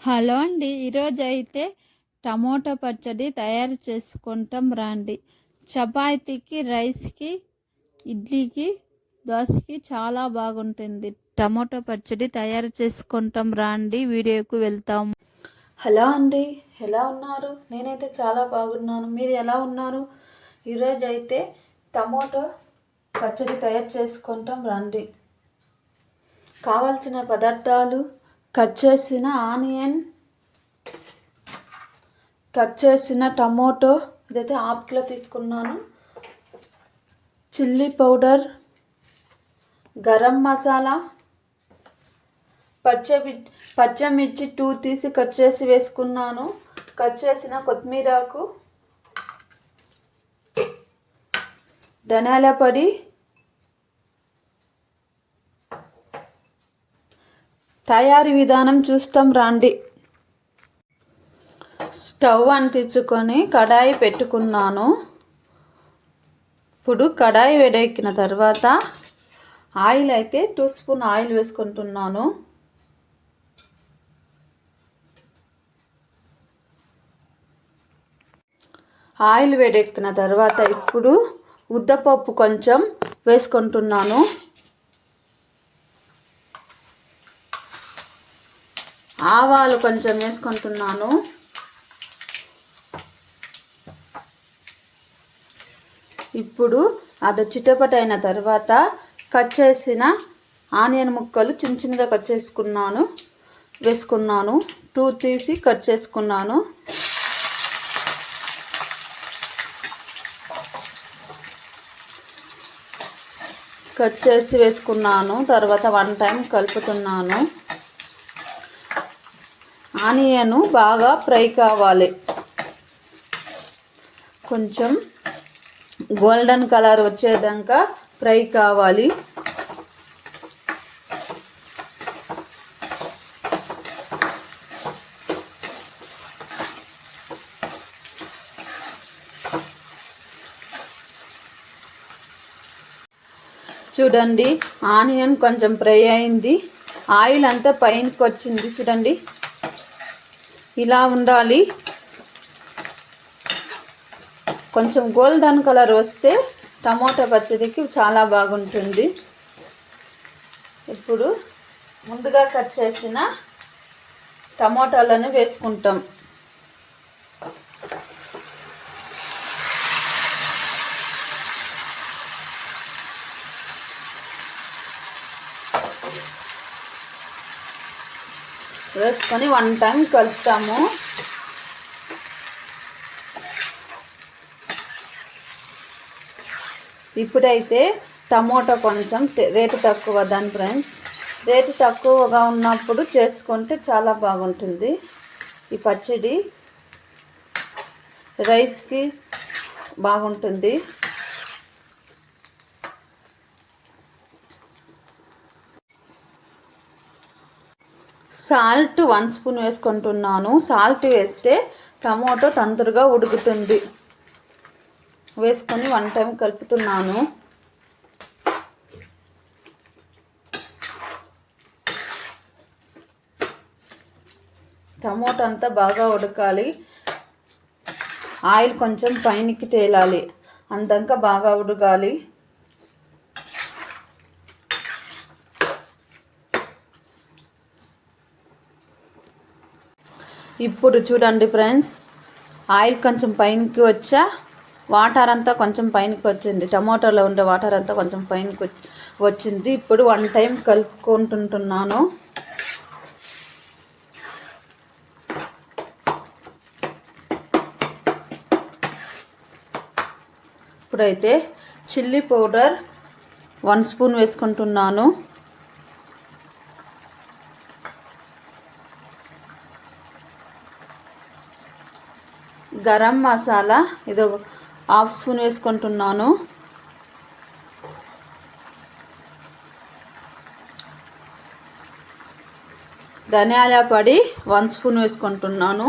Hello అండి ఈరోజు అయితే టమోటా పచ్చడి తయారు చేసుకుంటాం రండి. చపాతీకి రైస్కి ఇడ్లీకి దోశకి చాలా బాగుంటుంది. టమోటా పచ్చడి తయారు చేసుకుంటాం రండి వీడియోకు వెళ్తాం. హలో అండి ఎలా ఉన్నారు? నేనైతే చాలా బాగున్నాను. మీరు ఎలా ఉన్నారు? ఈరోజు అయితే టమోటో పచ్చడి తయారు చేసుకుంటాం రండి. కావాల్సిన పదార్థాలు కట్ చేసిన ఆనియన్ కట్ చేసిన టమోటో ఇదైతే హాఫ్ కిలో తీసుకున్నాను. చిల్లీ పౌడర్ గరం మసాలా పచ్చమి పచ్చమిర్చి టూ తీసి కట్ చేసి వేసుకున్నాను. కట్ చేసిన కొత్తిమీరాకు ధనియాల పొడి తయారీ విధానం చూస్తాం రాండి. స్టవ్ అంటించుకొని కడాయి పెట్టుకున్నాను. ఇప్పుడు కడాయి వేడెక్కిన తర్వాత ఆయిల్ అయితే టూ స్పూన్ ఆయిల్ వేసుకుంటున్నాను. ఆయిల్ వేడెక్కిన తర్వాత ఇప్పుడు ఉద్దపప్పు కొంచెం వేసుకుంటున్నాను. ఆవాలు కొంచెం వేసుకుంటున్నాను. ఇప్పుడు అది చిటపటైన తర్వాత కట్ చేసిన ఆనియన్ ముక్కలు చిన్న చిన్నగా కట్ చేసుకున్నాను వేసుకున్నాను టూ తీసి కట్ చేసుకున్నాను. కట్ చేసి వేసుకున్నాను తర్వాత వన్ టైం కలుపుతున్నాను. ఆనియను బాగా ఫ్రై కావాలి. కొంచెం గోల్డెన్ కలర్ వచ్చేదాకా ఫ్రై కావాలి. చూడండి ఆనియన్ కొంచెం ఫ్రై అయింది. ఆయిల్ అంతా పైనకి వచ్చింది చూడండి ఇలా ఉండాలి. కొంచెం గోల్డెన్ కలర్ వస్తే టమోటా పచ్చడికి చాలా బాగుంటుంది. ఇప్పుడు ముందుగా కట్ చేసిన టమోటాలను వేసుకుంటాం. వేసుకొని వన్ టైం కలుపుతాము. ఇప్పుడైతే టమోటా కొంచెం రేటు తక్కువ దాని ఫ్రెండ్స్. రేటు తక్కువగా ఉన్నప్పుడు చేసుకుంటే చాలా బాగుంటుంది. ఈ పచ్చడి రైస్కి బాగుంటుంది. సాల్ట్ వన్ స్పూన్ వేసుకుంటున్నాను. సాల్ట్ వేస్తే టమోటో తొందరగా ఉడుకుతుంది. వేసుకొని వన్ టైం కలుపుతున్నాను. టమోటా అంతా బాగా ఉడకాలి. ఆయిల్ కొంచెం పైనకి తేలాలి. అంతంకా బాగా ఉడకాలి. ఇప్పుడు చూడండి ఫ్రెండ్స్ ఆయిల్ కొంచెం పైనకి వచ్చా వాటర్ అంతా కొంచెం పైనకి వచ్చింది. టమాటోలో ఉండే వాటర్ అంతా కొంచెం పైనకి వచ్చింది. ఇప్పుడు వన్ టైం కలుపుకుంటుంటున్నాను. ఇప్పుడైతే చిల్లీ పౌడర్ వన్ స్పూన్ వేసుకుంటున్నాను. గరం మసాలా ఇది హాఫ్ స్పూన్ వేసుకుంటున్నాను. ధనియాల పొడి వన్ స్పూన్ వేసుకుంటున్నాను.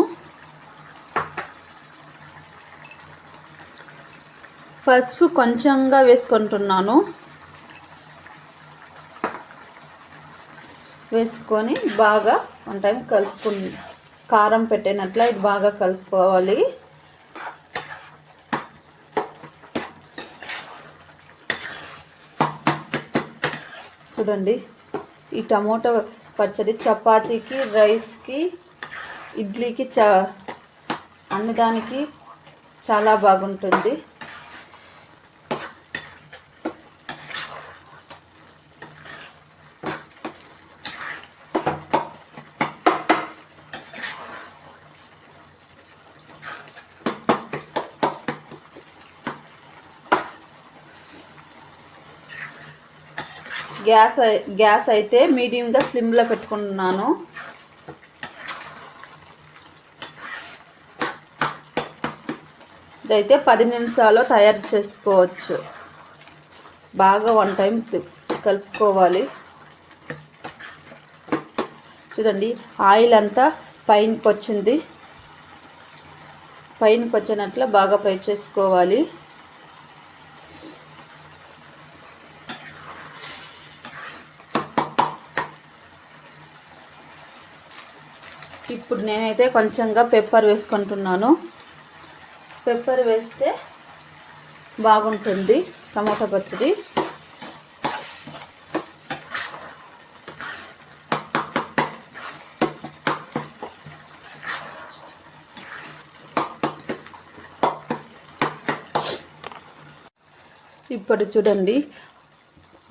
పసుపు కొంచెంగా వేసుకుంటున్నాను. వేసుకొని బాగా వన్ టైం కలుపుకుంది కారం పెట్టినట్ల ఇది బాగా కలుపుకోవాలి. చూడండి ఈ టమోటా పచ్చడి చపాతీకి రైస్కి ఇడ్లీకి చ అన్నదానికి చాలా బాగుంటుంది. గ్యాస్ గ్యాస్ అయితే మీడియంగా స్లిమ్లో పెట్టుకుంటున్నాను ఇదైతే పది నిమిషాల్లో తయారు చేసుకోవచ్చు. బాగా వన్ టైం కలుపుకోవాలి. చూడండి ఆయిల్ అంతా పైనకి వచ్చింది పైనకి వచ్చినట్లు బాగా ఫ్రై చేసుకోవాలి. ఇప్పుడు నేనైతే కొంచెంగా పెప్పర్ వేసుకుంటున్నాను. పెప్పర్ వేస్తే బాగుంటుంది టమాటా పచ్చడి. ఇప్పుడు చూడండి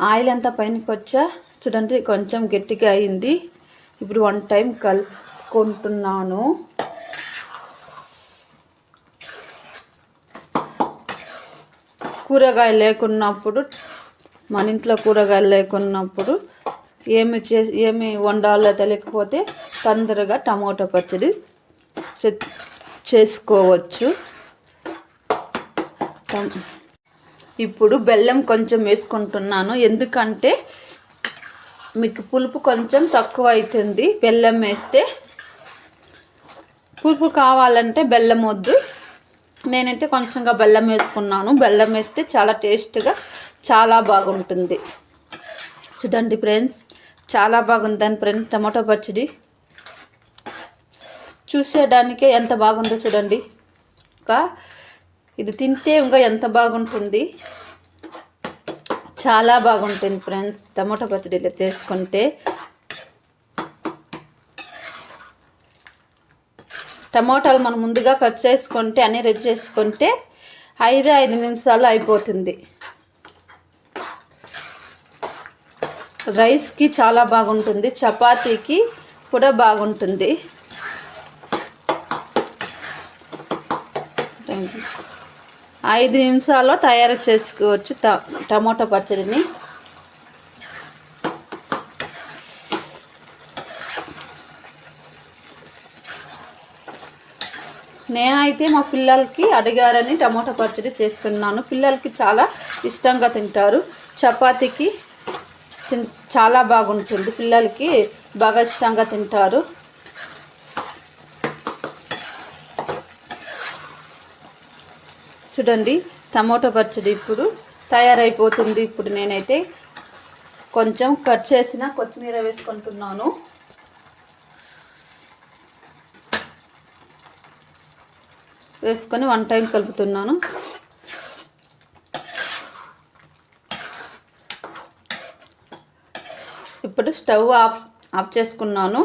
ఆయిల్ అంతా పైనకి వచ్చా చూడండి కొంచెం గట్టిగా అయింది. ఇప్పుడు వన్ టైం కల్ కొంటున్నాను కూరగాయ లేకున్నప్పుడు మన ఇంట్లో కూరగాయలు లేకున్నప్పుడు ఏమి చే ఏమి వండాలో తెలియకపోతే తొందరగా టమోటా పచ్చడి చే- చేసుకోవచ్చు. ఇప్పుడు బెల్లం కొంచెం వేసుకుంటున్నాను. ఎందుకంటే మీకు పులుపు కొంచెం తక్కువ అవుతుంది బెల్లం వేస్తే పులుపు కావాలంటే బెల్లం వద్దు. నేనైతే కొంచెంగా బెల్లం వేసుకున్నాను. బెల్లం వేస్తే చాలా టేస్ట్గా చాలా బాగుంటుంది. చూడండి ఫ్రెండ్స్ చాలా బాగుందని ఫ్రెండ్స్ టమాటో పచ్చడి. చూసేయడానికే ఎంత బాగుందో చూడండి. ఇంకా ఇది తింటే ఇంకా ఎంత బాగుంటుంది. చాలా బాగుంటుంది ఫ్రెండ్స్ టమాటో పచ్చడి ఇలా చేసుకుంటే. టమాటాలు మనం ముందుగా కట్ చేసుకుంటే అన్నీ రెడీ చేసుకుంటే ఐదు ఐదు నిమిషాలు అయిపోతుంది. రైస్కి చాలా బాగుంటుంది చపాతీకి కూడా బాగుంటుంది. ఐదు నిమిషాల్లో తయారు చేసుకోవచ్చు ట టమోటా పచ్చడిని. నేనైతే మా పిల్లలకి అడిగారని టమోటా పచ్చడి చేస్తున్నాను. పిల్లలకి చాలా ఇష్టంగా తింటారు. చపాతీకి చాలా బాగుంటుంది. పిల్లలకి బాగా ఇష్టంగా తింటారు. చూడండి టమోటా పచ్చడి ఇప్పుడు తయారైపోతుంది. ఇప్పుడు నేనైతే కొంచెం కట్ చేసిన కొత్తిమీర వేసుకుంటున్నాను. వేసుకొని వన్ టైం కలుపుతున్నాను. ఇప్పుడు స్టవ్ ఆఫ్ ఆఫ్ చేసుకున్నాను.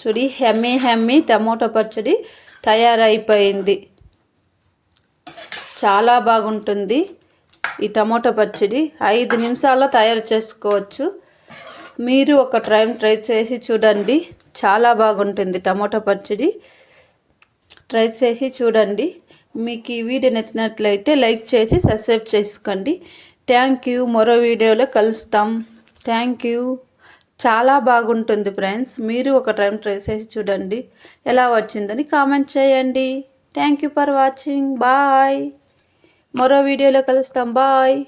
చూడి హెమ్మీ హెమ్మీ టమోటా పచ్చడి తయారైపోయింది. చాలా బాగుంటుంది ఈ టమోటా పచ్చడి. ఐదు నిమిషాల్లో తయారు చేసుకోవచ్చు. మీరు ఒక టైం ట్రై చేసి చూడండి. చాలా బాగుంటుంది టమోటా పచ్చడి. ట్రై చేసి చూడండి. మీకు ఈ వీడియో నచ్చినట్లయితే లైక్ చేసి సబ్స్క్రైబ్ చేసుకోండి. థ్యాంక్ యూ మరో వీడియోలో కలుస్తాం. థ్యాంక్ యూ చాలా బాగుంటుంది ఫ్రెండ్స్ మీరు ఒక టైం ట్రై చేసి చూడండి. ఎలా వచ్చిందని కామెంట్ చేయండి. Thank you for watching bye మరో వీడియోలో కలుస్తాం. బాయ్